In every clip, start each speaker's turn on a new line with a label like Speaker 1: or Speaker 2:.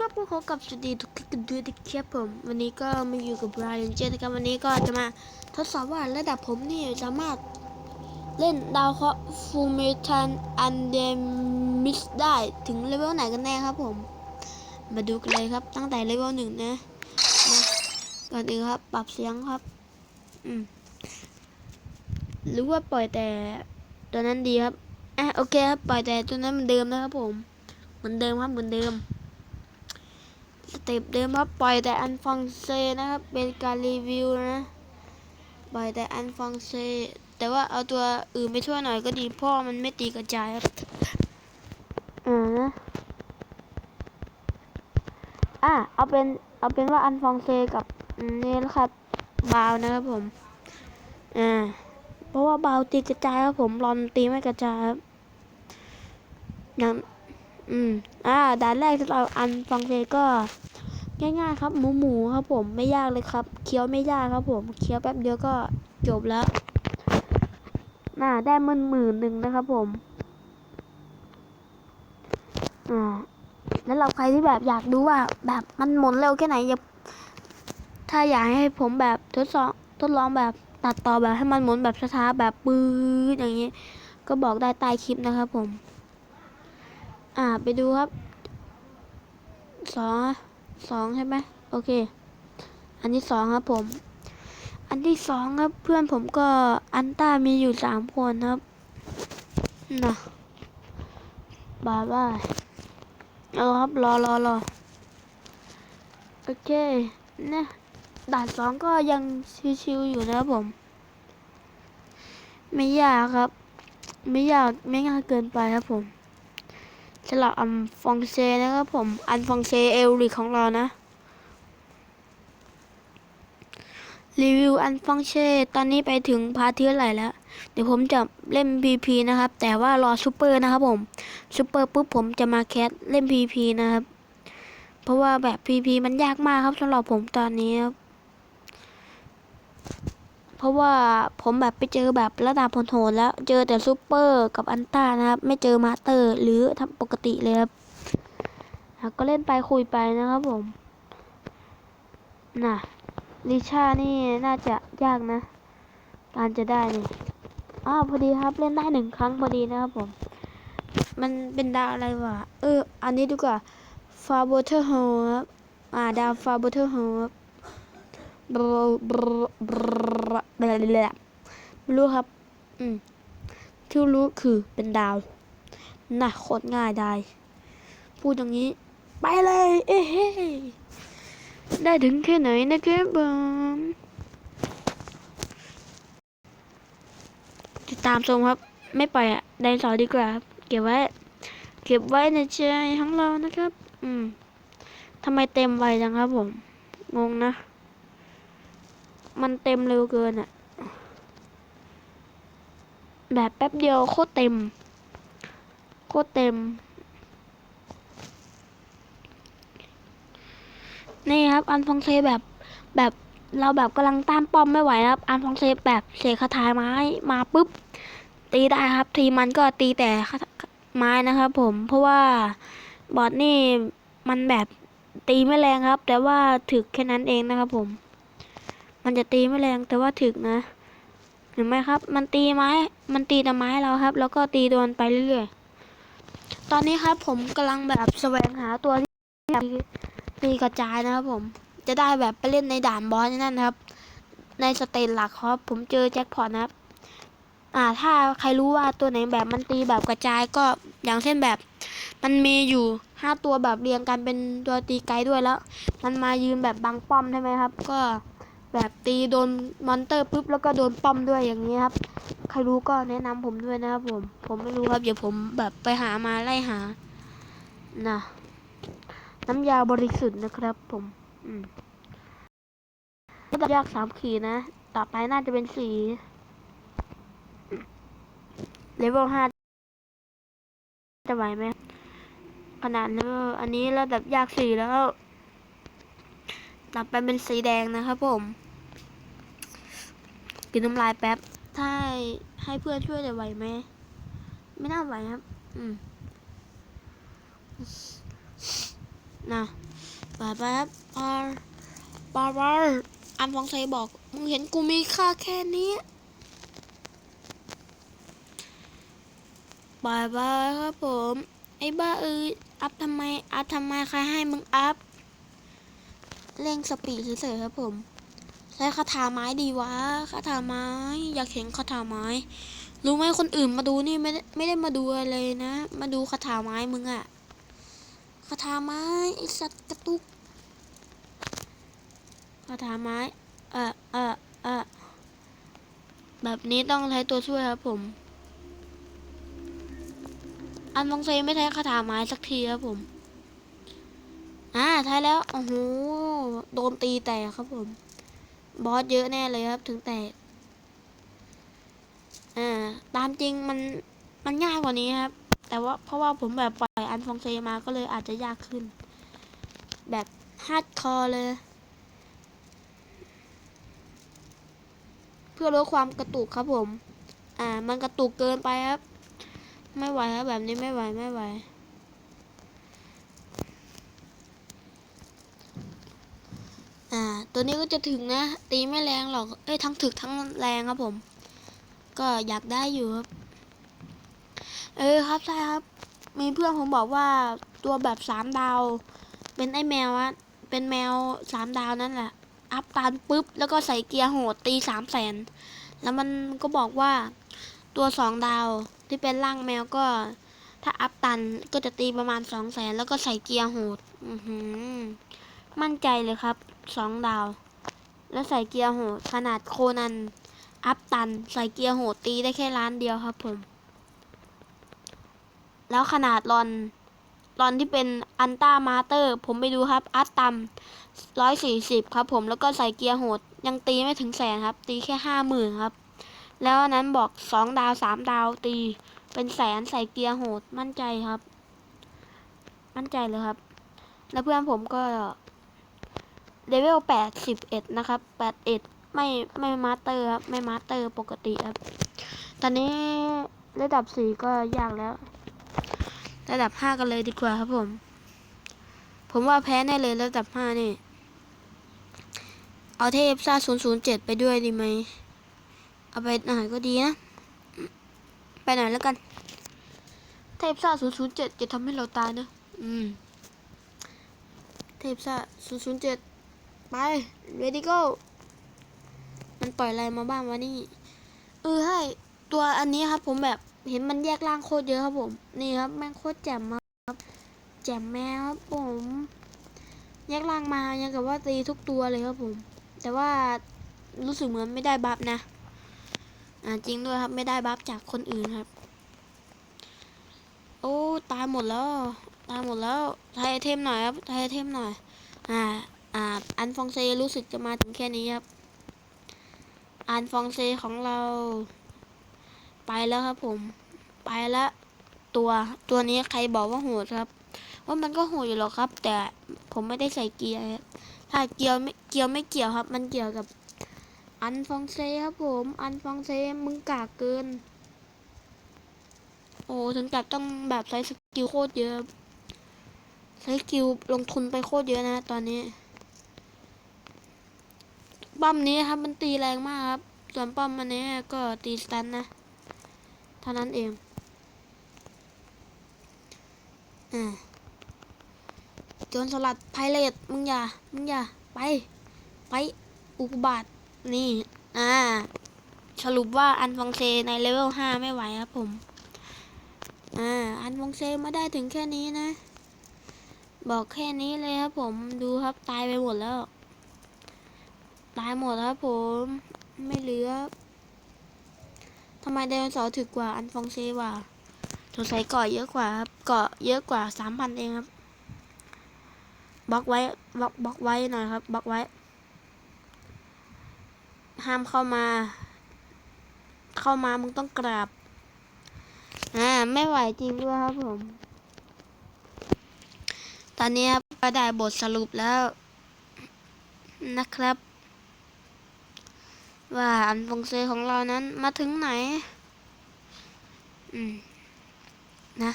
Speaker 1: ก็พวกเขากับสวัสดีทุกท่านกันด้วยนะครับผม วันนี้ก็มาอยู่กับ Brian เจนะครับวันนี้ก็จะมาทดสอบว่าระดับผมนี่สามารถเล่นดาวเคราะห์ฟูเมทันอันเดมิสได้ถึงเลเวลไหนกันแน่ครับผม มาดูกันเลยครับตั้งแต่เลเวลหนึ่งนะมาก่อนอื่นครับปรับเสียงครับอืมหรือว่าปล่อยแต่ตัวนั้นดีครับอะโอเคครับปล่อยแต่ตัวนั้นเหมือนเดิมนะครับผม เหมือนเดิมครับเหมือนเดิม สเต็ปเดิมครับปล่อยแต่อันฟองเซนะครับ เป็นการรีวิวนะปล่อยแต่อันฟองเซ แต่ว่าเอาตัวอื่นไปช่วยหน่อยก็ดีเพราะมันไม่ตีกระจายครับอ่านะอะเอาเป็นเอาเป็นว่าอันฟองเซกับนี่นะครับบาวนะครับผมอ่าเพราะว่าบาวตีกระจายครับผมรอนตีไม่กระจายครับอย่าง อืม อ่าด่านแรกที่เราอันฟังเพลงก็ ง่ายๆครับ หมูหมูครับผมไม่ยากเลยครับ เคี้ยวไม่ยากครับผม เคี้ยวแป๊บเดียวก็จบแล้ว น่าได้มื่นหมื่นหนึ่งนะครับผม อ่า แล้วเราใครที่แบบอยากดูว่า แบบมันหมุนเร็วแค่ไหนอยาถ้าอยากให้ผมแบบทดสอบทดลองแบบตัดต่อแบบให้มันหมุนแบบช้าๆแบบปื๊ดอย่างนี้ ก็บอกได้ใต้คลิปนะครับผม อ่า ไปดูครับสองสองใช่ไหมโอเค อันที่สองครับผม อันที่สองครับเพื่อนผมก็อันต้ามีอยู่สามคนครับนะบายบายเอาครับรอรอรอโอเคเนี่ยด่านสองก็ยังชิวๆอยู่นะครับผม ไม่ยากครับ ไม่ยากไม่ง่ายเกินไปครับผม สำหรับอันฟองเซนะครับผมอันฟองเซเอลริกของเรานะ รีวิวอันฟองเซตอนนี้ไปถึงพาร์ทที่เท่าไหร่แล้ว เดี๋ยวผมจะเล่น PP นะครับ แต่ว่ารอซูเปอร์นะครับผมซูเปอร์ปุ๊บผมจะมาแคสเล่น PP นะครับ เพราะว่าแบบ PP มันยากมากครับสำหรับผมตอนนี้ครับ เพราะว่าผมแบบไปเจอแบบระดับโหดๆแล้ว เจอแต่ซูเปอร์กับอันต้านะครับ ไม่เจอมาสเตอร์หรือทำปกติเลยครับก็เล่นไปคุยไปนะครับผมน่ะลิชานี่น่าจะยากนะ การจะได้นี่อ้าวพอดีครับเล่นได้หนึ่งครั้งพอดีนะครับผม มันเป็นดาวอะไรวะ เออ อันนี้ดีกว่าฟาโบเทอร์โฮครับ อ่า ดาวฟาโบเทอร์โฮครับ ไม่รู้ครับ อืม ที่รู้คือเป็นดาว น่ะโคตรง่ายได้ พูดอย่างนี้ ไปเลย เอ้เฮ้ได้ถึงแค่ไหนนะครับผมติดตามชมครับ ไม่ปล่อยอะไดโนเสาร์ดีกว่าครับ เก็บไว้ เก็บไว้ในใจของเรานะครับ อืมทำไมเต็มไวจังครับผม งงนะ มันเต็มเร็วเกินอะแบบแป๊บเดียวโคตรเต็ม โคตรเต็ม นี่ครับ อันฟองเซแบบแบบเราแบบกำลังต้านป้อมไม่ไหวนะครับ อันฟองเซแบบเสกคาถาไม้มาปุ๊บ ตีได้ครับ ทีมันก็ตีแต่ไม้นะครับผมเพราะว่าบอทนี่มันแบบตีไม่แรงครับ แต่ว่าถึกแค่นั้นเองนะครับผม มันจะตีไม่แรงแต่ว่าถึกนะ เห็นไหมครับ มันตีไม้ มันตีแต่ไม้เราครับ แล้วก็ตีโดนไปเรื่อยๆ ตอนนี้ครับผมกำลังแบบแสวงหาตัวที่ตีกระจายนะครับผม จะได้แบบไปเล่นในด่านบอสนั่นนะครับ ในสเตจหลักครับ ผมเจอแจ็คพอตนะครับ อ่า ถ้าใครรู้ว่าตัวไหนแบบมันตีแบบกระจายก็อย่างเช่นแบบ มันมีอยู่ห้าตัวแบบเรียงกันเป็นตัวตีไกลด้วยแล้ว มันมายืนแบบบังป้อมใช่ไหมครับ ก็ แบบตีโดนมอนเตอร์ปุ๊บแล้วก็โดนป้อมด้วยอย่างนี้ครับ ใครรู้ก็แนะนำผมด้วยนะครับผม ผมไม่รู้ครับ เดี๋ยวผมแบบไปหามาไล่หา นะ น้ำยาบริสุทธิ์นะครับ ผม อืมระดับยากสามขีดนะ ต่อไปน่าจะเป็นสีเลเวลห้าจะไหวไหมขนาดเลเวลอันนี้ระดับยากสี่แล้ว ต่อไปเป็นสีแดงนะครับผม กินน้ำลายแป๊บ ถ้าให้เพื่อนช่วยจะไหวไหม ไม่น่าไหวครับ อืมนะปาป๊บปาปาปาอันฟองเซบอก มึงเห็นกูมีค่าแค่นี้บายบายครับผม ไอ้บ้าเอ้ยอัพทำไม อัพทำไมใครให้มึงอัพ เร่งสปีดเฉยๆครับผมใช้คาถาไม้ดีวะคาถาไม้ อยากเห็นคาถาไม้ รู้ไหมคนอื่นมาดูนี่ไม่ได้ไม่ได้มาดูอะไรนะ มาดูคาถาไม้มึงอะคาถาไม้ไอสัตว์กระตุกคาถาไม้ เออเออเออแบบนี้ต้องใช้ตัวช่วยครับผม อันฟองเซไม่ใช้คาถาไม้สักทีครับผม อ่าใช้แล้วโอ้โหโดนตีแตกครับผมบอสเยอะแน่เลยครับ ถึงแตกอ่าตามจริงมันมันง่ายกว่านี้ครับ แต่ว่าเพราะว่าผมแบบปล่อยอันฟองเซมาก็เลยอาจจะยากขึ้น แบบฮาร์ดคอร์เลย เพื่อลดความกระตุกครับผม อ่า มันกระตุกเกินไปครับ ไม่ไหวครับแบบนี้ไม่ไหวไม่ไหว อ่า ตัวนี้ก็จะถึงนะ ตีไม่แรงหรอก เอ้ย ทั้งถึกทั้งแรงครับผม ก็อยากได้อยู่ครับ เออครับใช่ครับ มีเพื่อนผมบอกว่าตัวแบบสามดาว เป็นไอ้แมวอะเป็นแมวสามดาวนั่นแหละ อัพตันปุ๊บ แล้วก็ใส่เกียร์โหดตีสามแสน แล้วมันก็บอกว่าตัวสองดาวที่เป็นร่างแมวก็ ถ้าอัพตันก็จะตีประมาณสองแสนแล้วก็ใส่เกียร์โหด อือหือ มั่นใจเลยครับสองดาว แล้วใส่เกียร์โหดขนาดโคนัน อัพตัน ใส่เกียร์โหดตีได้แค่ล้านเดียวครับผม แล้วขนาดรอนรอนที่เป็นอันต้ามาเตอร์ ผมไปดูครับ อัพตัมร้อยสี่สิบครับผมแล้วก็ใส่เกียร์โหด ยังตีไม่ถึงแสนครับ ตีแค่ห้าหมื่นครับ แล้วนั้นบอกสองดาวสามดาวตี เป็นแสนใส่เกียร์โหดมั่นใจครับ มั่นใจเลยครับ แล้วเพื่อนผมก็ เลเวลแปดสิบเอ็ดนะครับแปดเอ็ดไม่ไม่มาสเตอร์ครับไม่มาสเตอร์ปกติครับ ตอนนี้ระดับสี่ก็ยากแล้ว ระดับห้ากันเลยดีกว่าครับผม ผมว่าแพ้แน่เลยระดับห้านี่ เอาเทพซ่าศูนย์ศูนย์เจ็ดไปด้วยดีไหม เอาไปไหนก็ดีนะ ไปไหนแล้วกัน เทพซ่าศูนย์ศูนย์เจ็ดจะทำให้เราตายนะ อืม เทพซ่าศูนย์ศูนย์เจ็ด ไป ready go มันปล่อยอะไรมาบ้างวะนี่ เออให้ตัวอันนี้ครับ ผมแบบเห็นมันแยกร่างโคตรเยอะครับผม นี่ครับแม่งโคตรแจ่มมากครับ แจ่มแมวครับผม แยกร่างมายังกับว่าตีทุกตัวเลยครับผม แต่ว่ารู้สึกเหมือนไม่ได้บัฟนะอ่าจริงด้วยครับไม่ได้บัฟจากคนอื่นครับ โอ้ตายหมดแล้ว ตายหมดแล้วไทยเทมหน่อยครับไทยเทมหน่อย อ่า อ่าอันฟองเซรู้สึกจะมาถึงแค่นี้ครับ อันฟองเซของเรา ไปแล้วครับผม ไปแล้วตัวตัวนี้ใครบอกว่าโหดครับ ว่ามันก็โหดอยู่หรอกครับ แต่ผมไม่ได้ใส่เกียร์ถ้าเกียร์ไม่เกียร์ไม่เกี่ยวครับ มันเกี่ยวกับ อันฟองเซครับผม อันฟองเซมึงกากเกิน โอ้ถึงกับต้องแบบใช้สกิลโคตรเยอะใช้สกิลลงทุนไปโคตรเยอะนะตอนนี้ ป้อมนี้ครับมันตีแรงมากครับ ส่วนป้อมมันนี้ก็ตีสตันนะ เท่านั้นเองอ่าโจนสลัดไพเรตมึงอย่า มึงอย่า ไป ไป อุกบาตนี่ อ่า สรุปว่าอันฟองเซในเลเวลห้าไม่ไหวครับผม อ่า อันฟองเซมาได้ถึงแค่นี้นะ บอกแค่นี้เลยครับผม ดูครับ ตายไปหมดแล้ว ตายหมดครับผม ไม่เหลือทำไมไดโนเสาร์ถึกกว่าอันฟองเซว่าสงสัยเกาะเยอะกว่าครับ เกาะเยอะกว่าสามพันเองครับ บล็อกไว้บล็อกบล็อกไว้หน่อยครับ บล็อกไว้ ห้ามเข้ามา เข้ามามึงต้องกราบ อ่า ไม่ไหวจริงด้วยครับผม ตอนนี้ครับก็ได้บทสรุปแล้วนะครับ ว่าอันฟงเซของเรานั้นมาถึงไหน อืม นะ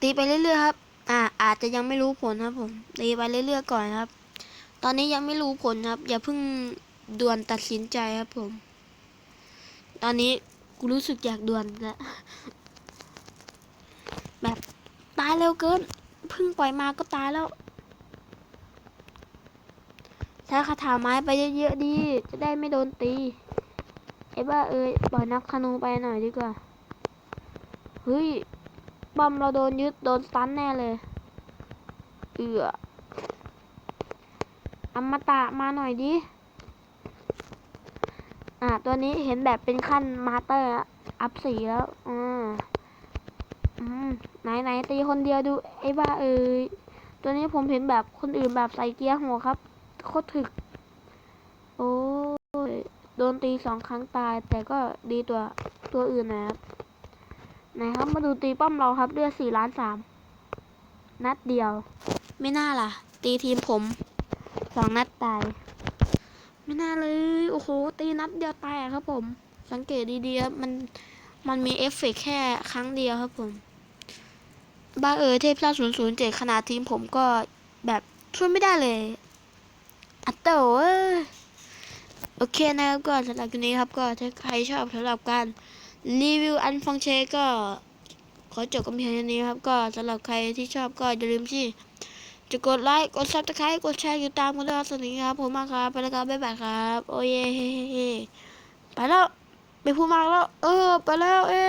Speaker 1: ตีไปเรื่อยๆครับ อ่า อาจจะยังไม่รู้ผลครับผม ตีไปเรื่อยๆก่อนครับ ตอนนี้ยังไม่รู้ผลครับ อย่าเพิ่งด่วนตัดสินใจครับผม ตอนนี้กูรู้สึกอยากด่วนแล้วแบบตายเร็วเกิน เพิ่งปล่อยมาก็ตายแล้ว ใช้คาถาไม้ไปเยอะๆดี จะได้ไม่โดนตี ไอ้บ้าเอ้ยปล่อยนักธนูไปหน่อยดีกว่า เฮ้ยบอมเราโดนยึดโดนสตันแน่เลย เอืออมตะมาหน่อยดิ อ่า ตัวนี้เห็นแบบเป็นขั้นมาสเตอร์อัพสีแล้วอ่าอืมไหนไหนตีคนเดียวดูไอ้บ้าเอ้ยตัวนี้ผมเห็นแบบคนอื่นแบบใส่เกียร์หัวครับ คตรถึก โอ้ย โดนตีสองครั้งตาย แต่ก็ดีตัวตัวอื่นนะครับ ไหนครับมาดูตีป้อมเราครับเลือดสี่ล้านสามนัดเดียว ไม่น่าล่ะ ตีทีมผมสองนัดตาย ไม่น่าเลย โอ้โห ตีนัดเดียวตายอะครับผม สังเกตดีๆครับมันมันมีเอฟเฟกต์แค่ครั้งเดียวครับผม บ้าเออเทพเจ้าศูนย์ศูนย์เจ็ดขนาดทีมผมก็แบบช่วยไม่ได้เลย อัตโตเอ้ยโอเคนะครับก็สำหรับคลิปนี้ครับก็ถ้าใครชอบสำหรับการรีวิวอันฟองเชก็ขอจบกันเพียงเท่านี้ครับก็สำหรับใครที่ชอบก็อย่าลืมที่จะกดไลค์กดซับสไครต์กดแชร์อยู่ตามกันด้วยสวัสดีครับผมมากครับไปแล้วครับบ๊ายบายครับ โอ้ยไปแล้วไม่พูดมากแล้ว เออ ไปแล้วเอ๊